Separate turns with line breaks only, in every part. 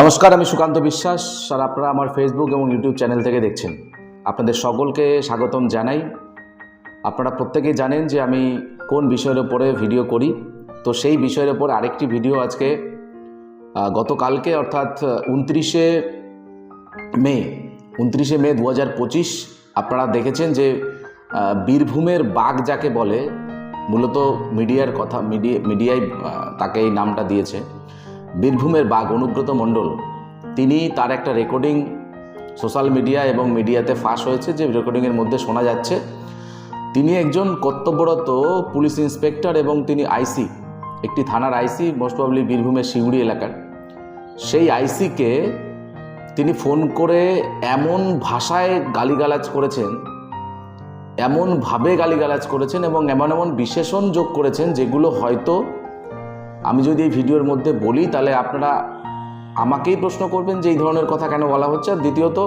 নমস্কার, আমি সুকান্ত বিশ্বাস আর আপনারা আমার ফেসবুক এবং ইউটিউব চ্যানেল থেকে দেখছেন। আপনাদের সকলকে স্বাগতম জানাই। আপনারা প্রত্যেকেই জানেন যে আমি কোন বিষয়ের ওপরে ভিডিও করি। তো সেই বিষয়ের ওপর আরেকটি ভিডিও আজকে গতকালকে অর্থাৎ উনত্রিশে মে উনত্রিশে মে দু হাজার পঁচিশ আপনারা দেখেছেন যে বীরভূমের বাঘ যাকে বলে, মূলত মিডিয়ার কথা, মিডিয়া মিডিয়ায় তাকে এই নামটা দিয়েছে। বীরভূমের বাঘ অনুব্রত মণ্ডল। তিনি তার একটা রেকর্ডিং সোশ্যাল মিডিয়া এবং মিডিয়াতে ফাঁস হয়েছে, যে রেকর্ডিংয়ের মধ্যে শোনা যাচ্ছে। তিনি একজন কর্তব্যরত পুলিশ ইন্সপেক্টর এবং তিনি আইসি একটি থানার আইসি মোস্ট প্রবলি বীরভূমের শিউড়ি এলাকার। সেই আইসিকে তিনি ফোন করে এমন ভাষায় গালিগালাজ করেছেন, এমনভাবে গালিগালাজ করেছেন এবং এমন এমন বিশেষণ যোগ করেছেন যেগুলো হয়তো আমি যদি এই ভিডিওর মধ্যে বলি, তাহলে আপনারা আমাকেই প্রশ্ন করবেন যে এই ধরনের কথা কেন বলা হচ্ছে। আর দ্বিতীয়ত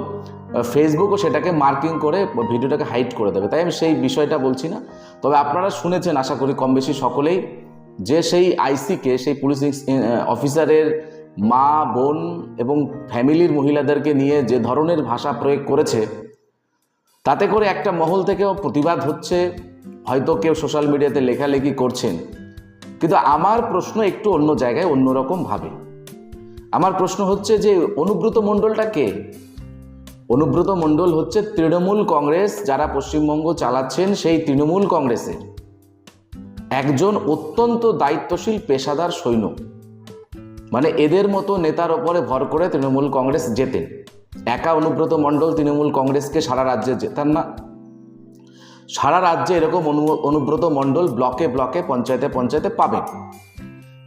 ফেসবুকও সেটাকে মার্কিং করে ভিডিওটাকে হাইড করে দেবে। তাই আমি সেই বিষয়টা বলছি না। তবে আপনারা শুনেছেন, আশা করি কম বেশি সকলেই, যে সেই আইসিকে, সেই পুলিশ অফিসারের মা, বোন এবং ফ্যামিলির মহিলাদেরকে নিয়ে যে ধরনের ভাষা প্রয়োগ করেছে, তাতে করে একটা মহল থেকেও প্রতিবাদ হচ্ছে। হয়তো কেউ সোশ্যাল মিডিয়াতে লেখালেখি করছেন। কিন্তু আমার প্রশ্ন একটু অন্য জায়গায় অন্যরকম ভাবে। আমার প্রশ্ন হচ্ছে যে অনুব্রত মণ্ডলটা কে? অনুব্রত মণ্ডল হচ্ছে তৃণমূল কংগ্রেস, যারা পশ্চিমবঙ্গ চালাচ্ছেন সেই তৃণমূল কংগ্রেসের। একজন অত্যন্ত দায়িত্বশীল পেশাদার সৈন্য। মানে এদের মতো নেতার ওপরে ভর করে তৃণমূল কংগ্রেস জেতেন। একা অনুব্রত মণ্ডল তৃণমূল কংগ্রেসকে সারা রাজ্যে জেতান না সারা রাজ্যে এরকম অনু- অনুব্রত মণ্ডল ব্লকে ব্লকে, পঞ্চায়েতে পঞ্চায়েতে পাবেন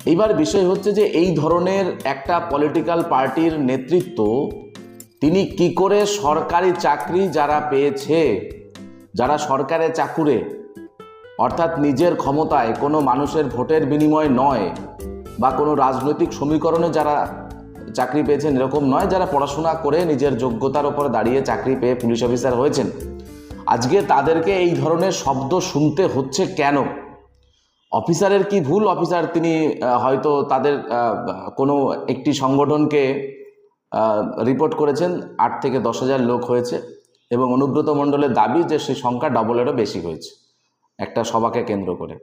এইবার বিষয় হচ্ছে যে এই ধরনের একটা পলিটিক্যাল পার্টির নেতৃত্ব, তিনি কি করে সরকারি চাকরি যারা পেয়েছে, যারা সরকারের চাকুরে, অর্থাৎ নিজের ক্ষমতায় কোনো মানুষের ভোটের বিনিময় নয়, বা কোনো রাজনৈতিক সমীকরণে যারা চাকরি পেয়েছেন এরকম নয়, যারা পড়াশোনা করে নিজের যোগ্যতার উপরে দাঁড়িয়ে চাকরি পেয়ে পুলিশ অফিসার হয়েছেন। আজকে তাদেরকে এই ধরনের শব্দ শুনতে হচ্ছে কেন? অফিসারের কি ভুল? অফিসার তিনি হয়তো তাদের কোনো একটি সংগঠনকে রিপোর্ট করেছেন, আট থেকে দশ হাজার লোক হয়েছে এবং অনুব্রত মণ্ডলের দাবি যে সেই সংখ্যা ডবলেরও বেশি হয়েছে একটা সভাকে কেন্দ্র করে।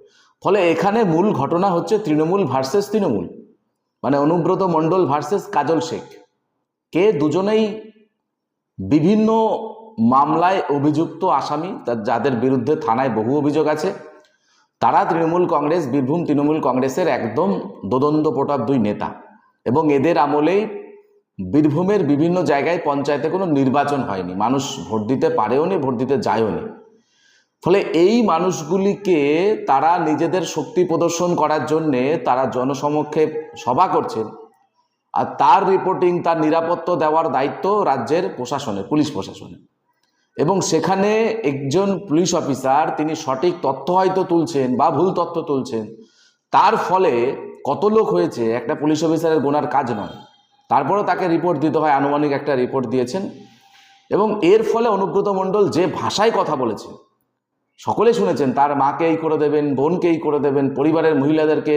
ফলে এখানে মূল ঘটনা হচ্ছে তৃণমূল ভার্সেস তৃণমূল। মানে অনুব্রত মণ্ডল ভার্সেস কাজল শেখ। কে দুজনেই বিভিন্ন মামলায় অভিযুক্ত আসামি যাদের বিরুদ্ধে থানায় বহু অভিযোগ আছে, তারা তৃণমূল কংগ্রেস, বীরভূম তৃণমূল কংগ্রেসের একদম দোদণ্ড প্রতাপ দুই নেতা এবং এদের আমলেই বীরভূমের বিভিন্ন জায়গায় পঞ্চায়েতে কোনো নির্বাচন হয়নি। মানুষ ভোট দিতে পারেও নি, ভোট দিতে যায়ও নি। ফলে এই মানুষগুলিকে তারা নিজেদের শক্তি প্রদর্শন করার জন্যে তারা জনসমক্ষে সভা করছেন আর তার রিপোর্টিং তার নিরাপত্তা দেওয়ার দায়িত্ব রাজ্যের প্রশাসনের, পুলিশ প্রশাসনের। এবং সেখানে একজন পুলিশ অফিসার, তিনি সঠিক তথ্য হয়তো তুলছেন বা ভুল তথ্য তুলছেন। তার ফলে কত লোক হয়েছে একটা পুলিশ অফিসারের গোনার কাজ নয়। তারপরেও তাকে রিপোর্ট দিতে হয়, আনুমানিক একটা রিপোর্ট দিয়েছেন। এবং এর ফলে অনুব্রত মণ্ডল যে ভাষায় কথা বলেছে, সকলে শুনেছেন, তার মাকে এই করে দেবেন, বোনকে এই করে দেবেন, পরিবারের মহিলাদেরকে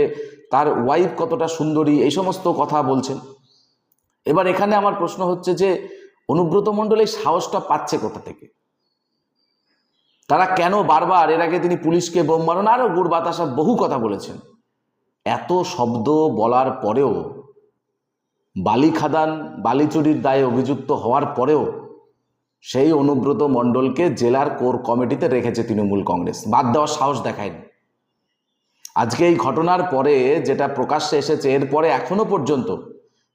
তার ওয়াইফ কতটা সুন্দরী, এই সমস্ত কথা বলছেন। এবার এখানে আমার প্রশ্ন হচ্ছে যে অনুব্রত মণ্ডল এই সাহসটা পাচ্ছে কোথা থেকে? তারা কেন বারবার, এর আগে তিনি পুলিশকে বোম মারণ আরও গুড় বাতাসা বহু কথা বলেছেন। এত শব্দ বলার পরেও, বালি খাদান, বালি চুরির দায়ে অভিযুক্ত হওয়ার পরেও, সেই অনুব্রত মণ্ডলকে জেলার কোর কমিটিতে রেখেছে তৃণমূল কংগ্রেস। বাদ দেওয়ার সাহস দেখায়নি। আজকে এই ঘটনার পরে যেটা প্রকাশ্যে এসেছে, এরপরে এখনও পর্যন্ত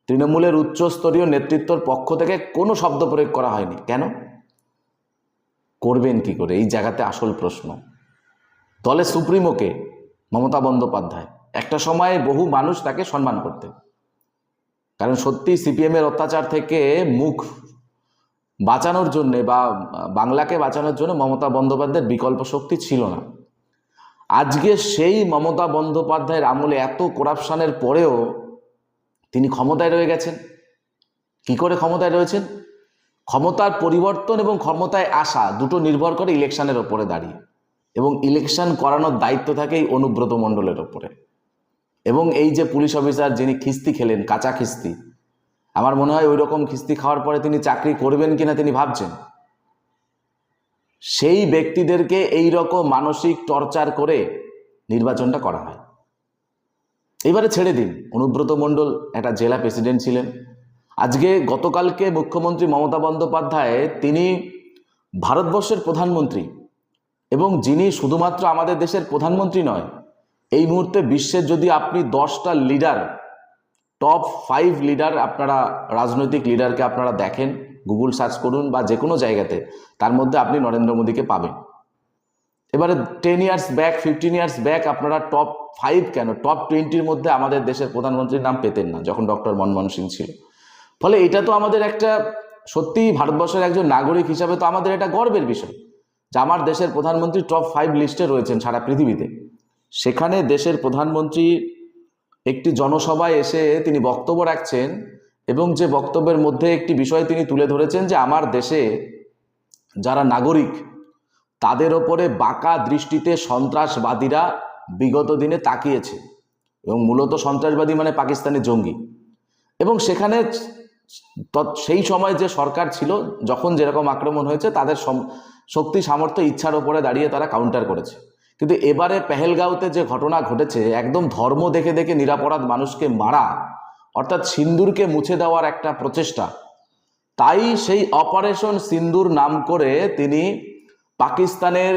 তৃণমূলের উচ্চস্তরীয় নেতৃত্বর পক্ষ থেকে কোনো শব্দ প্রয়োগ করা হয়নি। কেন? করবেন কি করে? এই জায়গাতে আসল প্রশ্ন। দলে সুপ্রিমোকে মমতা বন্দ্যোপাধ্যায়। একটা সময়ে বহু মানুষ তাকে সম্মান করতেন। কারণ সত্যি সিপিএমের অত্যাচার থেকে মুখ বাঁচানোর জন্যে বা বাংলাকে বাঁচানোর জন্য মমতা বন্দ্যোপাধ্যায়ের বিকল্প শক্তি ছিল না। আজকে সেই মমতা বন্দ্যোপাধ্যায়ের আমলে এত করাপশানের পরেও তিনি ক্ষমতায় রয়ে গেছেন। কি করে ক্ষমতায় রয়েছেন? ক্ষমতার পরিবর্তন এবং ক্ষমতায় আসা দুটো নির্ভর করে ইলেকশনের ওপরে দাঁড়িয়ে এবং ইলেকশন করানোর দায়িত্ব থাকে এই অনুব্রত মণ্ডলের ওপরে। এবং এই যে পুলিশ অফিসার যিনি খিস্তি খেলেন, কাঁচা খিস্তি, আমার মনে হয় ওই রকম খিস্তি খাওয়ার পরে তিনি চাকরি করবেন কিনা তিনি ভাবছেন। সেই ব্যক্তিদেরকে এই রকম মানসিক টর্চার করে নির্বাচনটা করা হয়। এবারে ছেড়ে দিন। অনুব্রত মণ্ডল একটা জেলা প্রেসিডেন্ট ছিলেন। আজকে গতকালকে মুখ্যমন্ত্রী মমতা বন্দ্যোপাধ্যায় তিনি ভারতবর্ষের প্রধানমন্ত্রী এবং যিনি শুধুমাত্র আমাদের দেশের প্রধানমন্ত্রী নয়, এই মুহূর্তে বিশ্বের যদি আপনি দশটা লিডার টপ ফাইভ লিডার আপনারা, রাজনৈতিক লিডারকে আপনারা দেখেন গুগল সার্চ করুন বা যে কোনো জায়গাতে, তার মধ্যে আপনি নরেন্দ্র মোদীকে পাবেন। এবারে ten years back fifteen years back আপনারা টপ ফাইভ কেন? টপ টোয়েন্টির মধ্যে আমাদের দেশের প্রধানমন্ত্রীর নাম পেতেন না, যখন ডক্টর মনমোহন সিং ছিল। ফলে এটা তো আমাদের একটা সত্যিই ভারতবর্ষের একজন নাগরিক হিসাবে তো আমাদের এটা গর্বের বিষয় যে আমার দেশের প্রধানমন্ত্রী টপ ফাইভ লিস্টে রয়েছেন সারা পৃথিবীতে। সেখানে দেশের প্রধানমন্ত্রী একটি জনসভায় এসে তিনি বক্তব্য রাখছেন এবং যে বক্তব্যের মধ্যে একটি বিষয় তিনি তুলে ধরেছেন যে আমার দেশে যারা নাগরিক তাদের ওপরে বাঁকা দৃষ্টিতে সন্ত্রাসবাদীরা বিগত দিনে তাকিয়েছে এবং মূলত সন্ত্রাসবাদী মানে পাকিস্তানি জঙ্গি। এবং সেখানে সেই সময় যে সরকার ছিল, যখন যেরকম আক্রমণ হয়েছে, তাদের শক্তি, সামর্থ্য, ইচ্ছার ওপরে দাঁড়িয়ে তারা কাউন্টার করেছে। কিন্তু এবারে পেহেলগাঁওতে যে ঘটনা ঘটেছে, একদম ধর্ম দেখে দেখে নিরাপরাধ মানুষকে মারা, অর্থাৎ সিন্দুরকে মুছে দেওয়ার একটা প্রচেষ্টা, তাই সেই অপারেশন সিন্দুর নাম করে তিনি পাকিস্তানের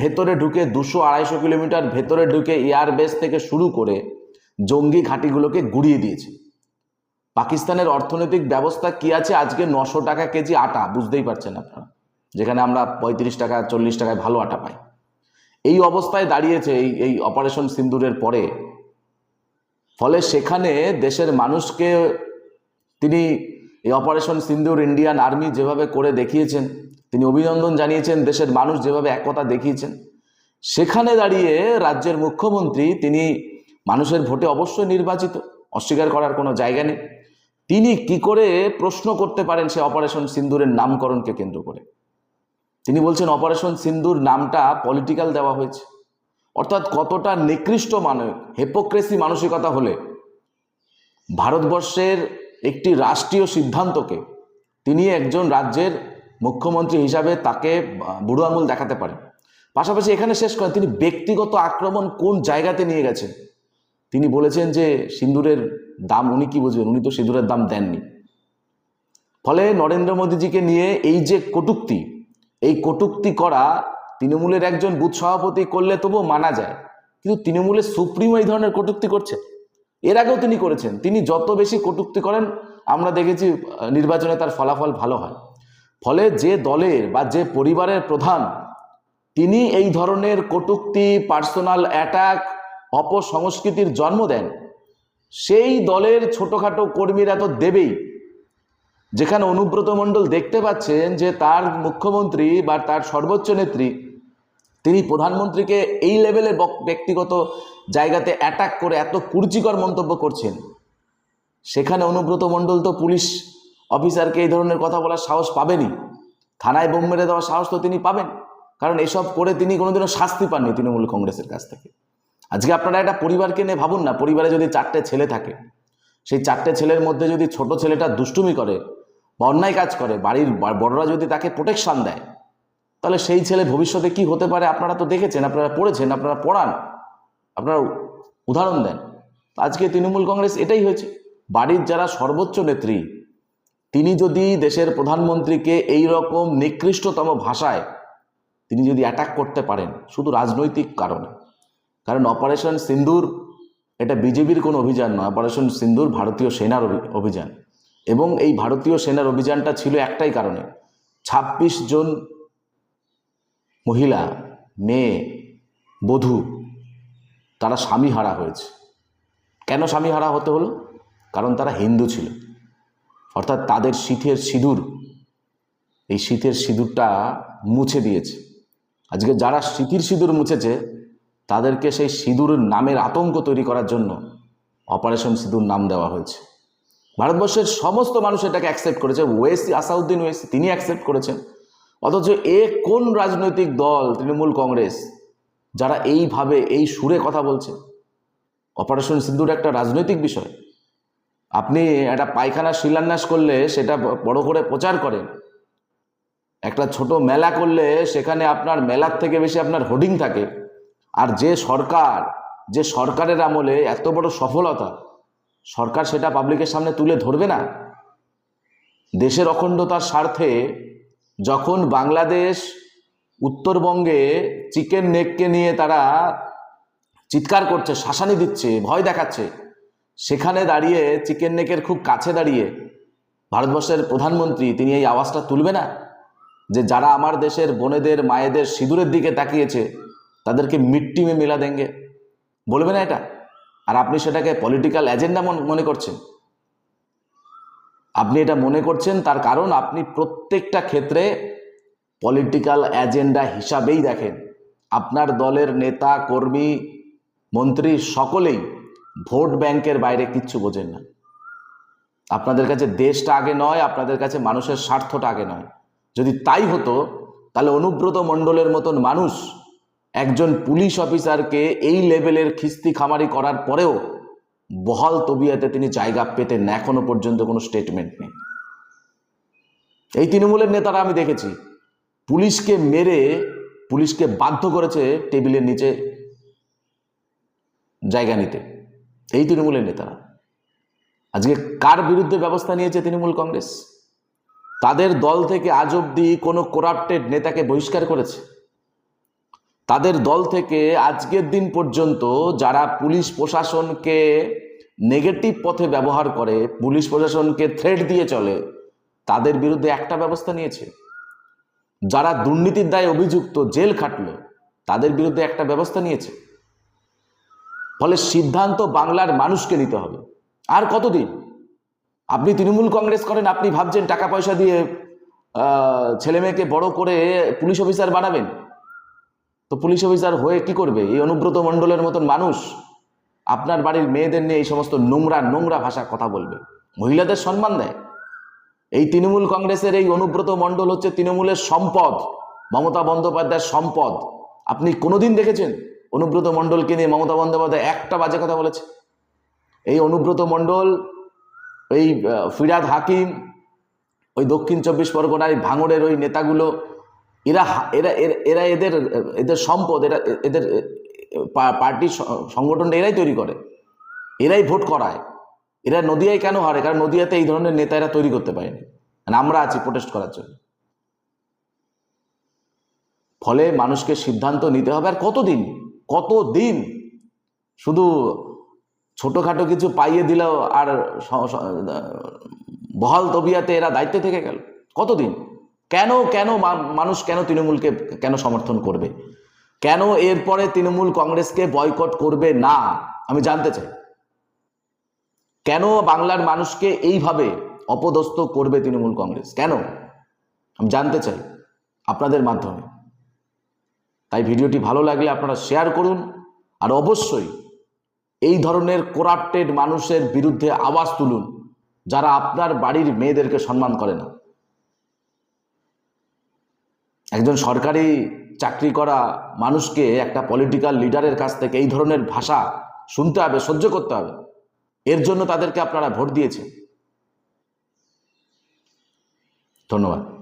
ভেতরে ঢুকে দুশো আড়াইশো কিলোমিটার ভেতরে ঢুকে এয়ারবেস থেকে শুরু করে জঙ্গি ঘাঁটিগুলোকে গুড়িয়ে দিয়েছে। পাকিস্তানের অর্থনৈতিক ব্যবস্থা কি আছে? আজকে নশো টাকা কেজি আটা, বুঝতেই পারছেন আপনারা, যেখানে আমরা পঁয়ত্রিশ টাকা, চল্লিশ টাকায় ভালো আটা পাই। এই অবস্থায় দাঁড়িয়েছে এই এই অপারেশন সিন্দুরের পরে। ফলে সেখানে দেশের মানুষকে তিনি এই অপারেশন সিন্দুর ইন্ডিয়ান আর্মি যেভাবে করে দেখিয়েছেন তিনি অভিনন্দন জানিয়েছেন, দেশের মানুষ যেভাবে একতা দেখিয়েছেন। সেখানে দাঁড়িয়ে রাজ্যের মুখ্যমন্ত্রী, তিনি মানুষের ভোটে অবশ্যই নির্বাচিত, অস্বীকার করার কোনো জায়গা নেই। তিনি কি করে প্রশ্ন করতে পারেন সে অপারেশন সিন্দুরের নামকরণকে কেন্দ্র করে? তিনি বলছেন, অপারেশন সিন্দুর নামটা পলিটিক্যাল দেওয়া হয়েছে। অর্থাৎ কতটা নিকৃষ্ট মানে হেপোক্রেসি মানসিকতা হলে ভারতবর্ষের একটি রাষ্ট্রীয় সিদ্ধান্তকে তিনি একজন রাজ্যের মুখ্যমন্ত্রী হিসাবে তাকে বুড়ো আঙুল দেখাতে পারেন পাশাপাশি এখানে শেষ করেন, তিনি ব্যক্তিগত আক্রমণ কোন জায়গাতে নিয়ে গেছেন? তিনি বলেছেন যে সিন্দুরের দাম উনি কি বুঝবেন? উনি তো সিঁদুরের দাম দেননি। ফলে নরেন্দ্র মোদীজিকে নিয়ে এই যে কটুক্তি, এই কটুক্তি করা তৃণমূলের একজন বুথ সভাপতি করলে তবুও মানা যায়। কিন্তু তৃণমূলের সুপ্রিমো এই ধরনের কটুক্তি করছে এর আগেও তিনি করেছেন। তিনি যত বেশি কটুক্তি করেন, আমরা দেখেছি নির্বাচনে তার ফলাফল ভালো হয়। ফলে যে দলের বা যে পরিবারের প্রধান, তিনি এই ধরনের কটুক্তি, পার্সোনাল অ্যাটাক, অপসংস্কৃতির জন্ম দেন। সেই দলের ছোটোখাটো কর্মীরা তো দেবেই। যেখানে অনুব্রত মণ্ডল দেখতে পাচ্ছেন যে তার মুখ্যমন্ত্রী বা তার সর্বোচ্চ নেত্রী, তিনি প্রধানমন্ত্রীকে এই লেভেলে ব্যক্তিগত জায়গাতে অ্যাটাক করে এত কুরুচিকর মন্তব্য করছেন। সেখানে অনুব্রত মণ্ডল তো পুলিশ অফিসারকে এই ধরনের কথা বলার সাহস পাবেনই থানায় বোম মেরে দেওয়ার সাহস তো তিনি পাবেন। কারণ এসব করে তিনি কোনোদিনও শাস্তি পাননি তৃণমূল কংগ্রেসের কাছ থেকে। আজকে আপনারা একটা পরিবারকে নিয়ে ভাবুন না, পরিবারে যদি চারটে ছেলে থাকে, সেই চারটে ছেলের মধ্যে যদি ছোট ছেলেটা দুষ্টুমি করে বা অন্যায় কাজ করে, বাড়ির বড়রা যদি তাকে প্রোটেকশন দেয়, তাহলে সেই ছেলে ভবিষ্যতে কি হতে পারে আপনারা তো দেখেছেন, আপনারা পড়েছেন, আপনারা পড়ান, আপনারা উদাহরণ দেন। আজকে তৃণমূল কংগ্রেস এটাই হয়েছে। বাড়ির যারা সর্বোচ্চ নেত্রী তিনি যদি দেশের প্রধানমন্ত্রীকে এই রকম নিকৃষ্টতম ভাষায় তিনি যদি অ্যাটাক করতে পারেন, শুধু রাজনৈতিক কারণে। কারণ অপারেশন সিন্দুর, এটা বিজেপির কোনো অভিযান নয় অপারেশন সিন্দুর ভারতীয় সেনার অভি- অভিযান। এবং এই ভারতীয় সেনার অভিযানটা ছিল একটাই কারণে। ছাব্বিশ জন মহিলা, মেয়ে, বধূ, তারা স্বামী হারা হয়েছে। কেন স্বামী হারা হতে হলো? কারণ তারা হিন্দু ছিল। অর্থাৎ তাদের শীতের সিঁদুর, এই শীতের সিঁদুরটা মুছে দিয়েছে। আজকে যারা শীতের সিঁদুর মুছেছে, তাদেরকে সেই সিঁদুরের নামের আতঙ্ক তৈরি করার জন্য অপারেশন সিঁদুর নাম দেওয়া হয়েছে। ভারতবর্ষের সমস্ত মানুষ এটাকে অ্যাকসেপ্ট করেছে। ওয়েসি, আসাউদ্দিন ওয়েসি, তিনি অ্যাকসেপ্ট করেছেন। অথচ এ কোন রাজনৈতিক দল, তৃণমূল কংগ্রেস, যারা এইভাবে, এই সুরে কথা বলছে? অপারেশন সিন্দুর একটা রাজনৈতিক বিষয়। আপনি একটা পায়খানা শিলান্যাস করলে সেটা বড় করে প্রচার করেন। একটা ছোট মেলা করলে সেখানে আপনার মেলার থেকে বেশি আপনার হোর্ডিং থাকে। আর যে সরকার, যে সরকারের আমলে এত বড় সফলতা, সরকার সেটা পাবলিকের সামনে তুলে ধরবে না। দেশের অখণ্ডতার স্বার্থে যখন বাংলাদেশ উত্তরবঙ্গে চিকেন নেককে নিয়ে তারা চিৎকার করছে, শাসানি দিচ্ছে, ভয় দেখাচ্ছে সেখানে দাঁড়িয়ে চিকেন নেকের খুব কাছে দাঁড়িয়ে ভারতবর্ষের প্রধানমন্ত্রী তিনি এই আওয়াজটা তুলবে না? যে যারা আমার দেশের বোনেদের, মায়েদের সিঁদুরের দিকে তাকিয়েছে, তাদেরকে মিট্টি মে মিলা দেঙ্গে। বলবে না এটা? আর আপনি সেটাকে পলিটিক্যাল এজেন্ডা মনে করছেন? আপনি এটা মনে করছেন তার কারণ আপনি প্রত্যেকটা ক্ষেত্রে পলিটিক্যাল এজেন্ডা হিসাবেই দেখেন। আপনার দলের নেতা, কর্মী, মন্ত্রী সকলেই ভোট ব্যাংকের বাইরে কিচ্ছু বোঝেন না। আপনাদের কাছে দেশটা আগে নয়, আপনাদের কাছে মানুষের স্বার্থটা আগে নয়। যদি তাই হতো, তাহলে অনুব্রত মণ্ডলের মতন মানুষ একজন পুলিশ অফিসারকে এই লেভেলের খিস্তি খামারি করার পরেও বহাল তবিয়াতে তিনি জায়গা পেতেন না, এখনও পর্যন্ত কোনো স্টেটমেন্ট নেই। এই তৃণমূলের নেতারা আমি দেখেছি, পুলিশকে মেরে পুলিশকে বাধ্য করেছে টেবিলের নিচে জায়গা নিতে। এই তৃণমূলের নেতারা। আজকে কার বিরুদ্ধে ব্যবস্থা নিয়েছে তৃণমূল কংগ্রেস? তাদের দল থেকে আজ অব্দি কোনো করাপ্টেড নেতাকে বহিষ্কার করেছে। তাদের দল থেকে আজকের দিন পর্যন্ত যারা পুলিশ প্রশাসনকে নেগেটিভ পথে ব্যবহার করে, পুলিশ প্রশাসনকে থ্রেট দিয়ে চলে, তাদের বিরুদ্ধে একটা ব্যবস্থা নিয়েছে। যারা দুর্নীতির দায়ে অভিযুক্ত, জেল খাটলো, তাদের বিরুদ্ধে একটা ব্যবস্থা নিয়েছে। ফলে সিদ্ধান্ত বাংলার মানুষকে নিতে হবে। আর কতদিন? আপনি তৃণমূল কংগ্রেস করেন, আপনি ভাবছেন টাকা পয়সা দিয়ে ছেলে মেয়েকে বড় করে পুলিশ অফিসার বানাবেন? তো পুলিশ অফিসার হয়ে কি করবে? এই অনুব্রত মণ্ডলের মতন মানুষ আপনার বাড়ির মেয়েদের নিয়ে এই সমস্ত নোংরা নোংরা ভাষা কথা বলবে। মহিলাদের সম্মান দেয়। এই তৃণমূল কংগ্রেসের এই অনুব্রত মণ্ডল হচ্ছে তৃণমূলের সম্পদ, মমতা বন্দ্যোপাধ্যায়ের সম্পদ। আপনি কোনোদিন দেখেছেন? অনুব্রত মণ্ডলকে নিয়ে মমতা বন্দ্যোপাধ্যায় একটা বাজে কথা বলেছে। এই অনুব্রত মণ্ডল, এই ফিরাদ হাকিম, ওই দক্ষিণ চব্বিশ পরগনার এই ভাঙড়ের ওই নেতাগুলো, এরা এরা, এরা- এদের এদের সম্পদ, এরা, এদের পার্টি সংগঠনটা এরাই তৈরি করে। এরাই ভোট করায়। এরা নদিয়ায় কেন হারে? কারণ নদিয়াতে এই ধরনের নেতা এরা তৈরি করতে পারেনি। আর আমরা আছি প্রোটেস্ট করার জন্য। ফলে মানুষকে সিদ্ধান্ত নিতে হবে আর কতদিন? কতদিন শুধু ছোটোখাটো কিছু পাইয়ে দিলেও আর বহাল তবিয়াতে এরা দায়িত্বে থেকে গেল? কতদিন? কেন কেন মানুষ কেন তৃণমূলকে কেন সমর্থন করবে? কেন এরপরে তৃণমূল কংগ্রেসকে বয়কট করবে না? আমি জানতে চাই। কেন বাংলার মানুষকে এইভাবে অপদস্থ করবে তৃণমূল কংগ্রেস? কেন? আমি জানতে চাই আপনাদের মাধ্যমে। তাই ভিডিওটি ভালো লাগলে আপনারা শেয়ার করুন আর অবশ্যই এই ধরনের করাপ্টেড মানুষের বিরুদ্ধে আওয়াজ তুলুন যারা আপনার বাড়ির মেয়েদেরকে সম্মান করে না। একজন সরকারি চাকরি করা মানুষকে একটা পলিটিক্যাল লিডারের কাছ থেকে এই ধরনের ভাষা শুনতে হবে, সহ্য করতে হবে। এর জন্য তাদেরকে আপনারা ভোট দিয়েছেন। ধন্যবাদ।